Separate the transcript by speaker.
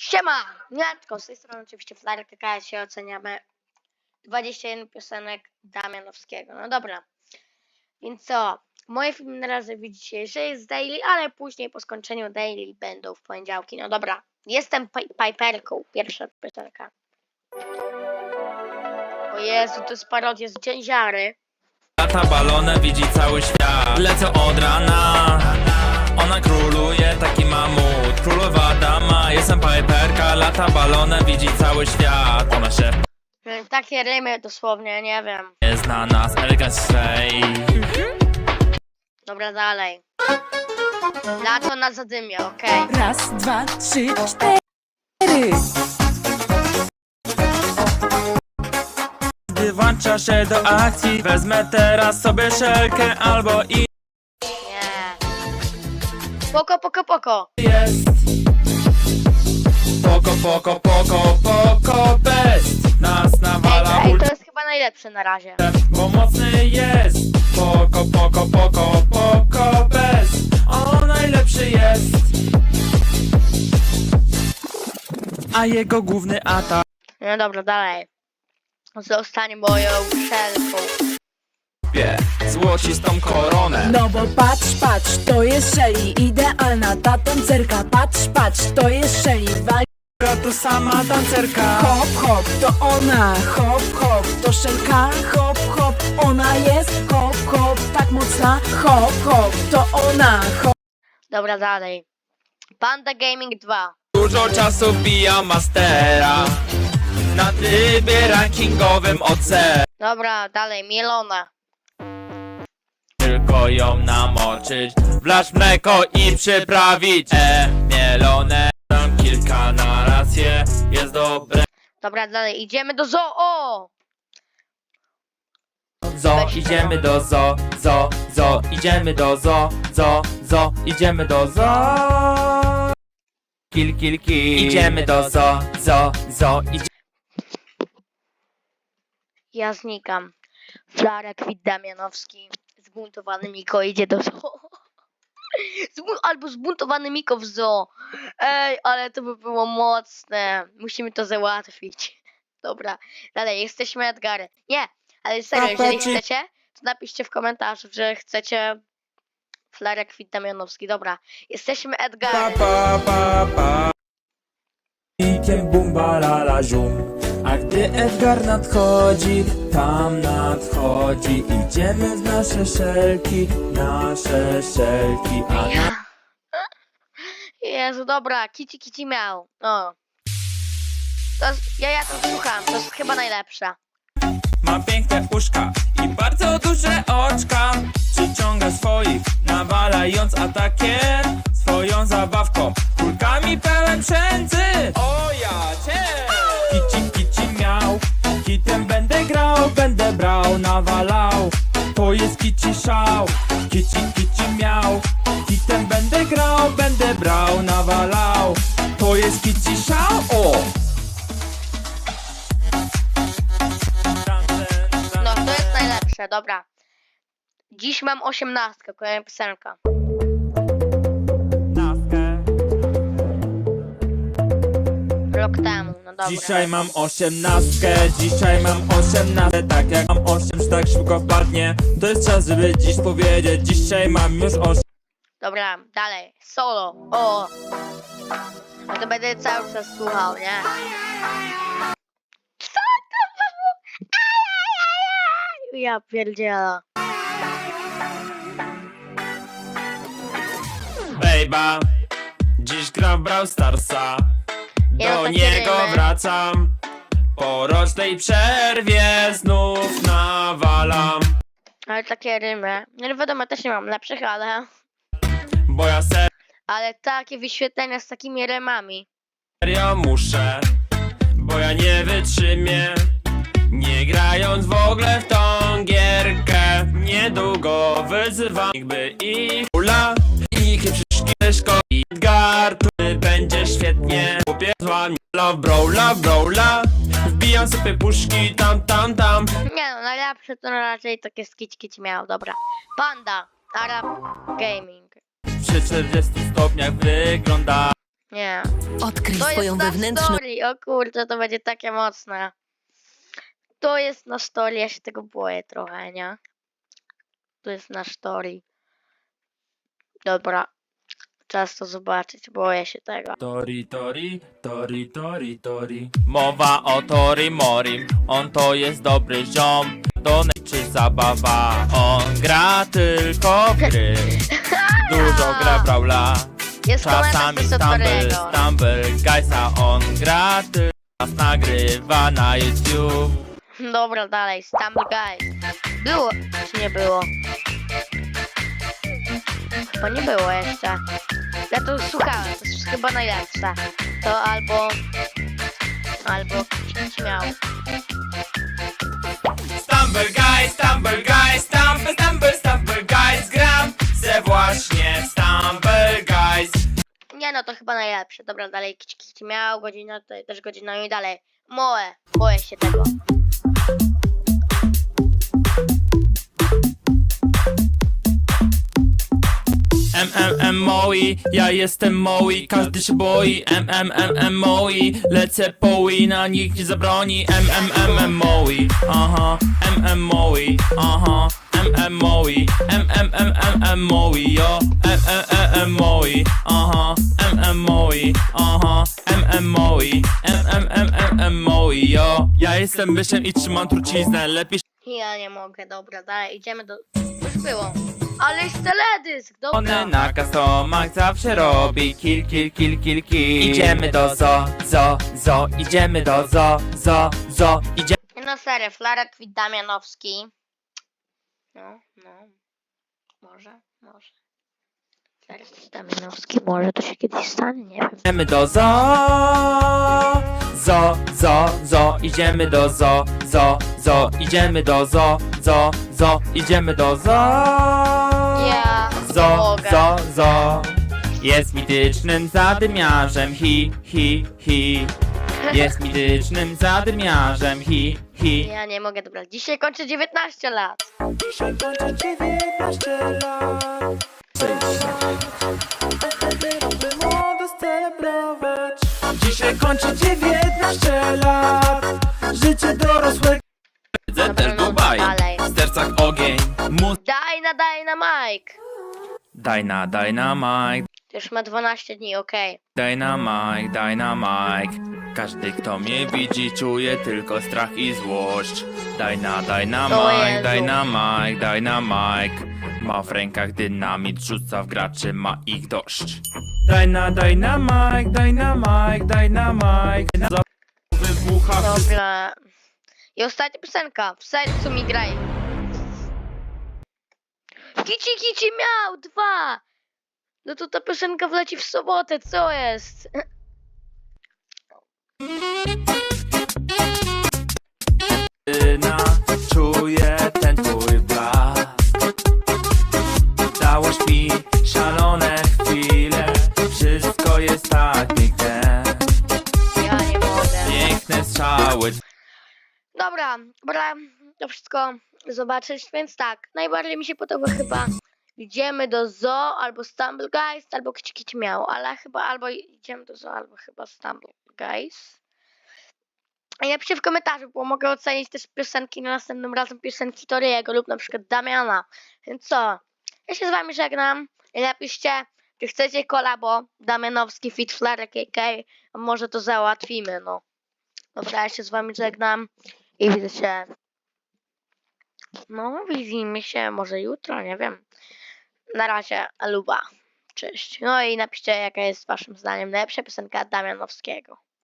Speaker 1: Siema! Miatko, z tej strony oczywiście Flarek KS się oceniamy 21 piosenek Damianowskiego. No dobra. Więc co? Moje filmy na razie widzicie, że jest daily, ale później po skończeniu daily będą w poniedziałki. No dobra. Jestem pi- Piperką. Pierwsza piosenka. O Jezu, to jest parodia z Dzięziary.
Speaker 2: Lata balonem widzi cały świat Lecę od rana Ona króluje, taki mamut Królowa jestem Piperka Lata balonem widzi cały świat Ona się
Speaker 1: Mm, Takie rymy dosłownie, nie wiem.
Speaker 2: nie zna nas Elegance Sway
Speaker 1: Dobra, dalej. Lato na zadymie, okej.
Speaker 3: Raz, dwa, trzy, cztery.
Speaker 2: Gdy włącza się do akcji Wezmę teraz sobie szelkę albo i
Speaker 1: Nie. Poko, poko, poko.
Speaker 2: jest Poko, poko, poko, poko Best Nas nawala
Speaker 1: ej, to jest chyba najlepsze na razie.
Speaker 2: bo mocny jest Poko, poko, poko, poko bez O, najlepszy jest A jego główny atak
Speaker 1: No dobra, dalej. Zostanie moją szelką.
Speaker 2: Wie, złocistą koronę
Speaker 3: No bo patrz, patrz, to jest Shelly Idealna ta tancerka Patrz, patrz, to jest Shelly Wali
Speaker 2: To sama tancerka.
Speaker 3: Hop, hop, to ona. Hop, hop, to Szelka. Hop, hop, ona jest. Hop, hop, tak mocna. Hop, hop, to ona. Hop,
Speaker 1: Dobra, dalej. Panda Gaming 2.
Speaker 2: Dużo czasu wbija mastera. Na trybie rankingowym OC
Speaker 1: Dobra, dalej. Mielona.
Speaker 2: Tylko ją namoczyć Wlać mleko i przyprawić. E, mielone Kilka na rację Jest dobre
Speaker 1: Dobra, dalej. Idziemy do zoo.
Speaker 2: Zo, idziemy do zo, zo, zo, idziemy do zo, zo, zo, idziemy do zo. Kil, kil, kil. Idziemy do zo, zo, zo, idziemy.
Speaker 1: Ja znikam. Flarek Wit Damianowski. Zbuntowany Miko idzie do zoo. Albo zbuntowany Miko w zoo. Ej, ale to by było mocne. Musimy to załatwić. Dobra, dalej, jesteśmy Edgary. Nie, ale serio, jeżeli chcecie, to napiszcie w komentarzu, że chcecie Flarek Wit Damianowski. Dobra, jesteśmy Edgary.
Speaker 2: pa, pa, pa. Ikiem bumba la la zium. A gdy Edgar nadchodzi, tam nadchodzi. Idziemy w nasze szelki, nasze szelki, a na
Speaker 1: Jezu, dobra, kici kici miał. O. To ja, ja to słucham, to jest chyba najlepsza.
Speaker 2: Ma piękne uszka i bardzo duże oczka Przyciąga swoich, nawalając atakiem Swoją zabawką, kulkami pełen przędzy Kici, kici miał, kitem będę grał Będę brał, nawalał, to jest kici szał O!
Speaker 1: No, to jest najlepsze, dobra. Dziś mam osiemnastkę, kolejna piosenka. Rok temu, no dobra.
Speaker 2: Dzisiaj mam osiemnastkę, dzisiaj mam osiemnastkę Tak jak mam osiem, że tak szybko wpadnie To jest czas, żeby dziś powiedzieć Dzisiaj mam już osiem
Speaker 1: Dobra, dalej. Solo. O. No to będę cały czas słuchał, nie? Co to było? Ja pierdziela.
Speaker 2: Bejba Dziś gram w Brawl Starsa
Speaker 1: Ja
Speaker 2: Do
Speaker 1: takie
Speaker 2: niego wracam. Po rocznej przerwie znów nawalam.
Speaker 1: Ale takie rymy. No wiadomo, też nie mam lepszych, ale...
Speaker 2: Bo ja
Speaker 1: Ale takie wyświetlenia z takimi rymami.
Speaker 2: serio muszę Bo ja nie wytrzymię. Nie grając w ogóle w tą gierkę. Niedługo wyzywam Jakby ich ula I przyszki szkoli Edgar, który będzie świetnie Złamie Love bro, love bro, love Wbijam sobie puszki tam, tam, tam
Speaker 1: Nie no, najlepsze to raczej takie skić miał, dobra. Panda, Arab Gaming.
Speaker 2: Przy 40 stopniach wygląda
Speaker 1: Nie.
Speaker 4: Odkryj
Speaker 1: To
Speaker 4: swoją
Speaker 1: jest na
Speaker 4: wewnętrzną
Speaker 1: story. O kurczę, to będzie takie mocne. To jest na story, ja się tego boję trochę, nie? To jest na story. Dobra. Czas to zobaczyć, boję się tego.
Speaker 2: Tori, tori, tori, tori, tori. Mowa o Tori Morim, on to jest dobry ziom. To czy zabawa, on gra tylko w gry. Dużo gra Brawla,
Speaker 1: Jest komentarz
Speaker 2: czasami
Speaker 1: do
Speaker 2: Stumble. Stumble Guysa, on gra tylko, nas nagrywa na YouTube.
Speaker 1: Dobra, dalej. Stumble Guys. Było, czy nie było? Chyba nie było jeszcze. Ja to słuchałem, to jest chyba najlepsze. To albo... Albo śmiał.
Speaker 2: Stumble Guys, Stumble Guys, Stumble, Stumble, Stumble Guys, gram se właśnie Stumble Guys.
Speaker 1: Nie no, to chyba najlepsze. Dobra, dalej kici kici miał, godzina, tutaj też godzina i dalej. Moe, boję się tego.
Speaker 2: MMM Moi, ja jestem Moi, każdy się boi MMM Moi, lecę poły, na nikt nie zabroni MMM Moi, aha MM Moi, aha MM Moi, MMM Moi, yo MMM Moi, aha MM Moi, aha MM Moi, MMM Moi, yo Ja jestem myszem i trzymam truciznę, lepiej
Speaker 1: Ja nie mogę, dobra, dalej, idziemy do... Już było. Ale jest teledysk, dobra.
Speaker 2: One na customach zawsze robi kill, kill, kill, kill, kill Idziemy do zo, zo, zo, idziemy do zo, zo, zo, idziemy
Speaker 1: No serio, Flarek Damianowski. No, no. Może, może. Flarek Damianowski, może to się kiedyś stanie, nie wiem.
Speaker 2: do zo, zo, zo, zo, idziemy do zo, zo, zo, idziemy do zo, zo, zo, idziemy do zo
Speaker 1: Ja
Speaker 2: Zo, zo, zo. Jest mitycznym zadymiarzem, hi, hi, hi. Jest mitycznym zadymiarzem, hi, hi.
Speaker 1: Ja nie mogę, dobra. Dzisiaj kończę 19 lat.
Speaker 5: Dzisiaj kończę 19 lat. Dzisiaj kończę 19 lat. Życie
Speaker 1: Dobra,
Speaker 2: też
Speaker 1: no,
Speaker 2: Dubaj, Mus
Speaker 1: Daj na, daj na Mike.
Speaker 2: Dajna, dynamite,
Speaker 1: już ma 12 dni, okej.
Speaker 2: dynamite, dynamite Każdy kto mnie widzi czuje tylko strach i złość Dajna,
Speaker 1: O
Speaker 2: dynamite,
Speaker 1: Jezu.
Speaker 2: dynamite, dynamite Ma w rękach dynamit, rzuca w graczy, ma ich dość Dajna, dynamite, dynamite, dynamite Wybucha
Speaker 1: Dobra. I ostatnia piosenka. W sercu mi graj. Kici kici miał dwa. No to ta piosenka wleci w sobotę, co jest?
Speaker 2: Syna, czuję ten twój blask Dało śpi szalone chwile Wszystko jest tak piękne
Speaker 1: Ja nie mogę.
Speaker 2: Piękne strzały
Speaker 1: Dobra, dobra, to wszystko zobaczyć, więc tak, najbardziej mi się podoba chyba idziemy do Zoo, albo Stumble Guys, albo Kici Miał, ale chyba albo idziemy do Zoo, albo chyba Stumble Guys. I napiszcie w komentarzu, bo mogę ocenić też piosenki na następnym razem piosenki Toriego lub na przykład Damiana. Więc co, ja się z wami żegnam i napiszcie, czy chcecie kolabo Damianowski Fit Flarek AK, a może to załatwimy, no. Dobra, ja się z wami żegnam i widzę się. No, widzimy się może jutro, nie wiem. Na razie, luba. Cześć. No i napiszcie, jaka jest waszym zdaniem najlepsza piosenka Damianowskiego.